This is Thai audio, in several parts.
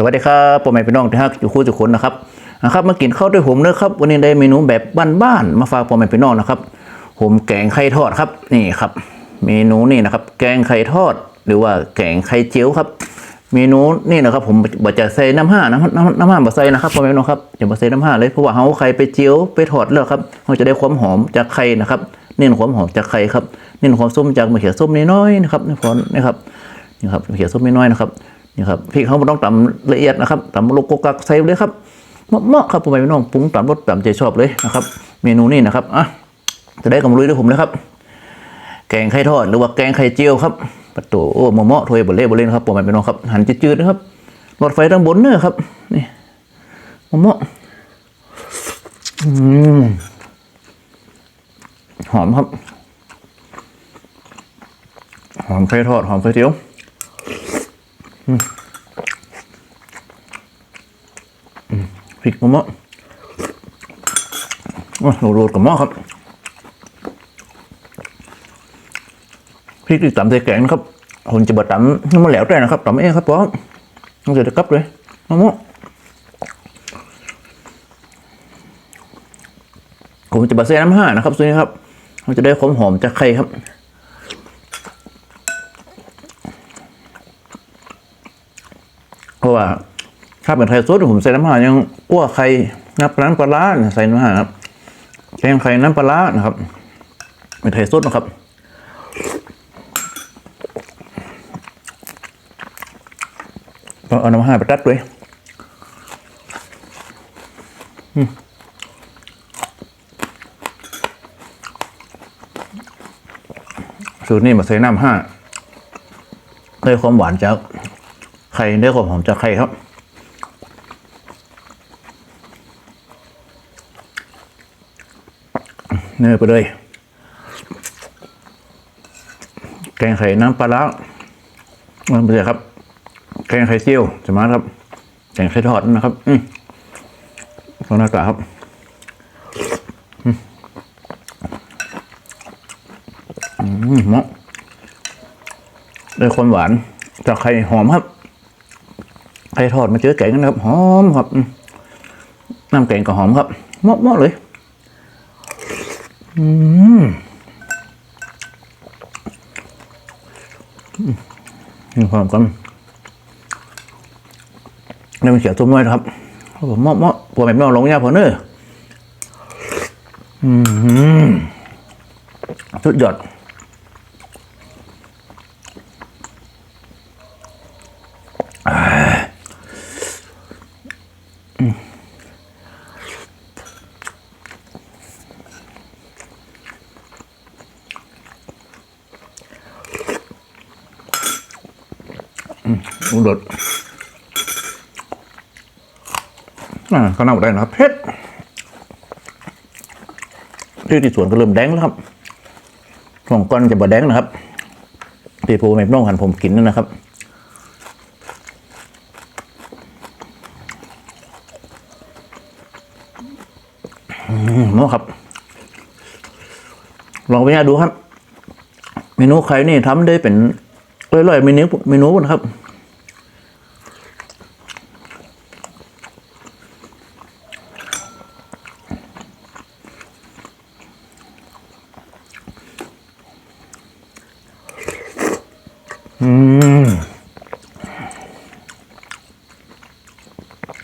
สวัสดีครับพ่อแม่พี่น้องที่ฮักอยู่คู่จุคนนะครับนะครับมากินข้าวด้วยผมเนอะครับ วันนี้ได้เมนูแบบบ้านๆมาฝากพ่อแม่พี่น้องนะครับผมแกงไข่ทอดครับนี่ครับ เมนูนี่นะครับ แกงไข่ทอด หรือว่าแกงไข่เจียวครับ เมนูนี่นะครับ ผมบ่จะใส่น้ำห้าน้ำน้ำน้ำห้าบ่ใส่นะครับพ่อแม่พี่น้องครับอย่าบ่ใส่น้ำห้าเลยเพราะว่าเฮาไข่ไปเจียวไปทอดแล้วครับเราจะได้ความหอมจากไข่นะครับเน้นความหอมจากไข่ครับเน้นความส้มจากมะเขือส้มน้อยๆนะครับนี่พอนะครับนี่ครับมะเขือส้มน้อยๆนะครับ นี่ครับพริกเขาต้องตำละเอียดนะครับตำลูกกกักใส่เลยครับเหมาะๆครับผมไม่น้องปรุงตามรสตามใจชอบเลยนะครับ เมนูนี้นะครับอะจะได้กำลุยด้วยผมเลยครับ แกงไข่ทอดหรือว่าแกงไข่เจียวครับประตูโอ้เหมาะถวยบะเล่บะเล่นะครับผมไม่น้องครับหั่นจืดๆนะครับหลอดไฟด้านบนเนอะครับนี่เหมาะๆอืมหอมครับ หอมไข่ทอดหอมไข่เจียว พริกมะม่วงโรดกับหม้อครับ พริกที่ตำใส่แกงนะครับคนจะบดตำให้มันแหลวได้นะครับตำเองครับเพราะต้องเสร็จกับเลยมะม่วงผมจะบดใส่น้ำห้านะครับส่วนนี้ครับ มันจะได้ความหอมจากไข่ครับ เพ ราะว่าถ้าเป็นไข่สดผมใส่น้ำห่ายังอ้วไข่นับน้ำปลาร้าใส่น้ำห่าครับแกงไข่น้ำปลาร้านะครับเป็นไข่สดนะครับเอาน้ำห่าไปตัดด้วยสูตรนี้มาใส่น้ำห้าได้ความหวานจาก ไข่ได้ความหอมจากไข่ครับเนื้อไปเลย แกงไข่น้ำปลาร้ามันเป็นครับ แกงไข่เจียวจะมาครับ แกงไข่ทอดนะครับ อืมตองหน้ากาครับอืมเหมาะได้ความหวานจากไข่หอมครับ ไข่ทอดมาเจอแกงนะครับ หอมครับน้ำแกงก็หอมครับเหมาะเหมาะเลย อืมมีความกันนี่มันเขียวตุ้มน้อยนะครับผมเหมาะเหมาะปวดแบบไม่เอาลงยาพอเนอะอืมสุดยอด อุดดอ่าข้าวหน้าได้นะครับเพชรที่ที่สวนก็เริ่มแดงแล้วครับของก้อนจะบดแดงนะครับที่ภูไม่ต้องหันผมกินนั่นนะครับ อืมอครับ ลองไปดูครับ เมนูใครนี่ทำได้เป็นร่อยๆเมนูเมนูนะครับอืม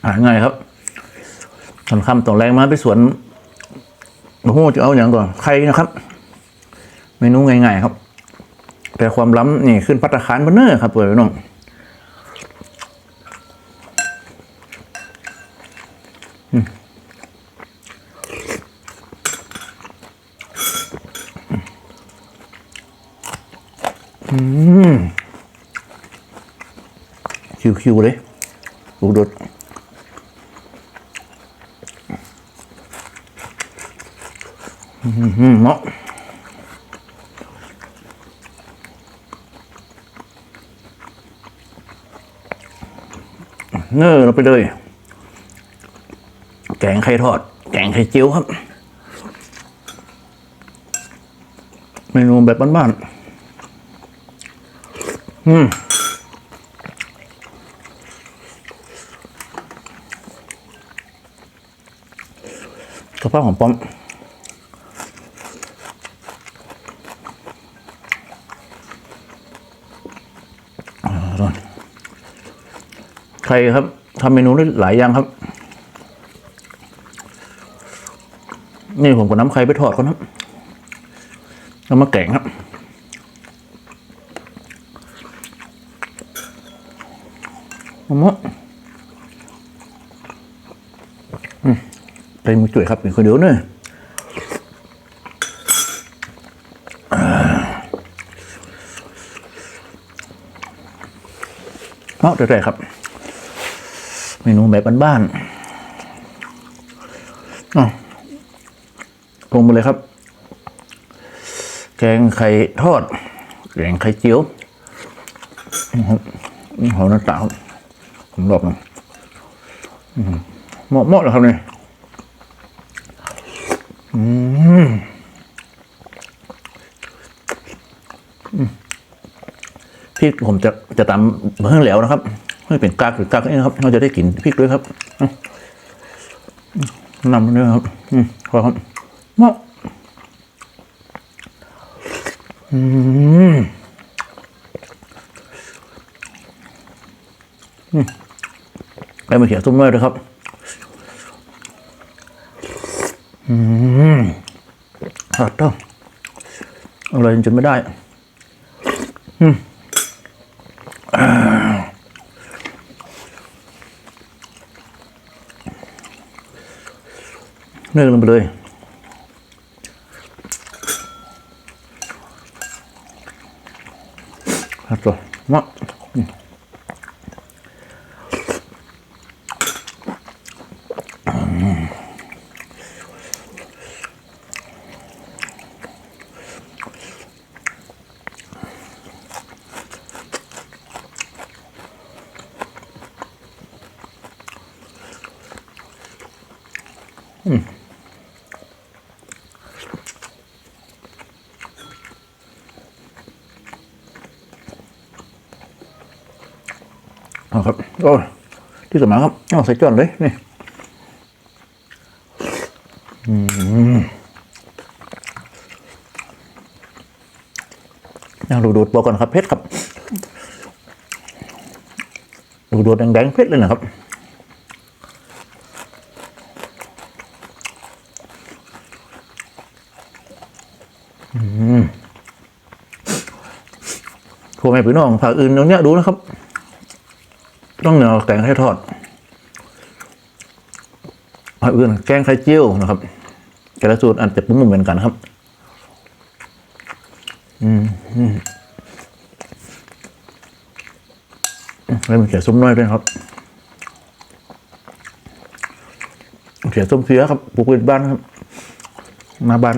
อ่าง่ายครับตอนค่ำตอแรงมาไปสวน โอ้โหจะเอาอย่างก่อนใครนะครับ เมนูง่ายๆครับ แต่ความล้ำนี่ขึ้นพัตตาคารเบนเนอร์ครับเปิดน้องอืมคิวๆเลยลูกดด เนาะเนอเราไปเลย แกงไข่ทอด แกงไข่เจียวครับ เมนูแบบบ้านๆ อืมกระเพาะของป้อม ใครครับทำเมนูได้หลายอย่างครับ นี่ผมก็น้ำไข่ไปทอดก่อนครับแล้วมาแกงครับมะม่วงอืมไปมือจุ๋ยครับเป็นคนเดียวเนอะอ่าเมาะแต่ๆครับ เมนูแบบบ้านๆอาลงมาเลยครับ แกงไข่ทอด แกงไข่เจียวหอนี่หอมน้ำตาลผมหลบหนะเหมาะเหมาะเลยครับเนี่ยอืมพริกผมจะจะตำเพิ่งเหลวนะครับ ไม่เป็นกากหรือกากนี่นะครับ เราจะได้กลิ่นพริกด้วยครับอืมนำเนื้อครับอืมพอครับเหมาะอืมไปมาเขียวส้มเมอร์ด้วยครับ อืมขาดต้องอร่อยจนไม่ได้ อืม เนื้อลงไปเลยครับตัวมะ เอาครับโอ้ยที่สมัยครับเอาใส่จอนเลยนี่อืมยังดูดูดบอกก่อนครับเพชรครับ ดูดูดแดงๆเพชรเลยนะครับอืมพ่อแม่พี่น้องภาคอื่นตรงเนี้ยดูนะครับ ต้องเหนียวแกงไข่ทอดภาคอื่นแกงไข่เจียวนะครับแต่ละสูตรอาจจะปรุงไม่เหมือนกันครับอืมอืมแล้วมีเขียส้มน้อยด้วยครับเขียส้มเสียครับปลูกเป็นบ้านครับมาบ้าน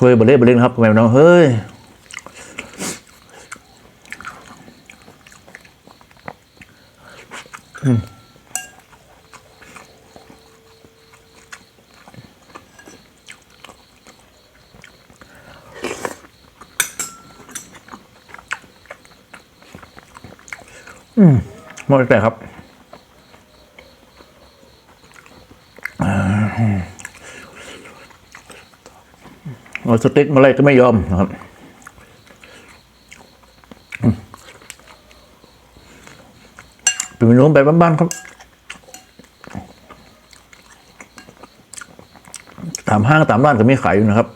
เฮ้ยบอลเล่บอลเล่นครับแมวน้องเฮ้ยอืมหมดแต่ครับเอา สเต็กมาอะไรก็ไม่ยอมนะครับอืมเป็นเมนูแบบบ้านๆครับตามห้างตามร้านก็มีขายอยู่นะครับ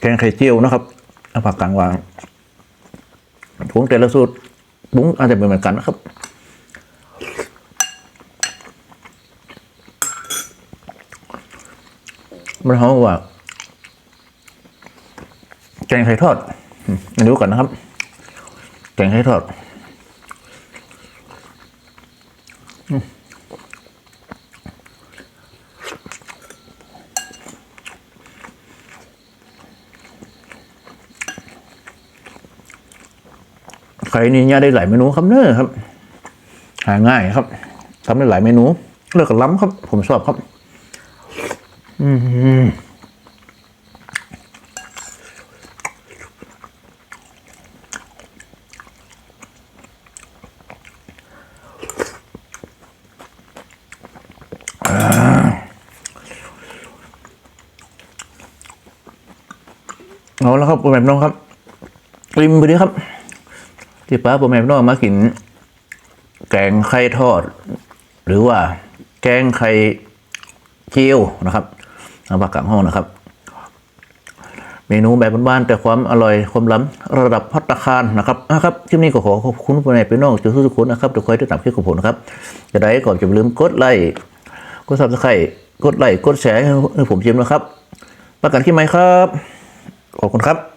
แกงไข่เจียวนะครับเอาผักกลางวางผงแต่ละสูตรบุ้งอาจจะเป็นเหมือนกันนะครับมันเขาว่าแก งไข่ทอดมาดูก่อนนะครับ แกงไข่ทอดไข่นี่เนี่ยได้หลายเมนูครับเนอะครับ หาง่ายครับทำได้หลายเมนูเลือกกันล้ำครับ ผมชอบครับ อืม เอาแล้วครับผมแบบน้องครับริมไปดีครับที่ป้าผมแบบน้องมากิน แกงไข่ทอด หรือว่า แกงไข่เจียวนะครับเอาปากกลางห้องนะครับ เมนูแบบบ้านๆแต่ความอร่อยความล้ำระดับพัตคารนะครับนะครับคลิปนี้ก็ขอขอบคุณผู้ใหญ่พี่น้องทุกทุกคนนะครับทุกคนที่ติดตามคลิปของผมนะครับจะได้ก่อนจะลืมกดไลค์ กดซับสไครต์กดไลค์กดแชร์ให้ผมชิมนะครับ ประกันขี้ไหมครับ ขอบคุณครับ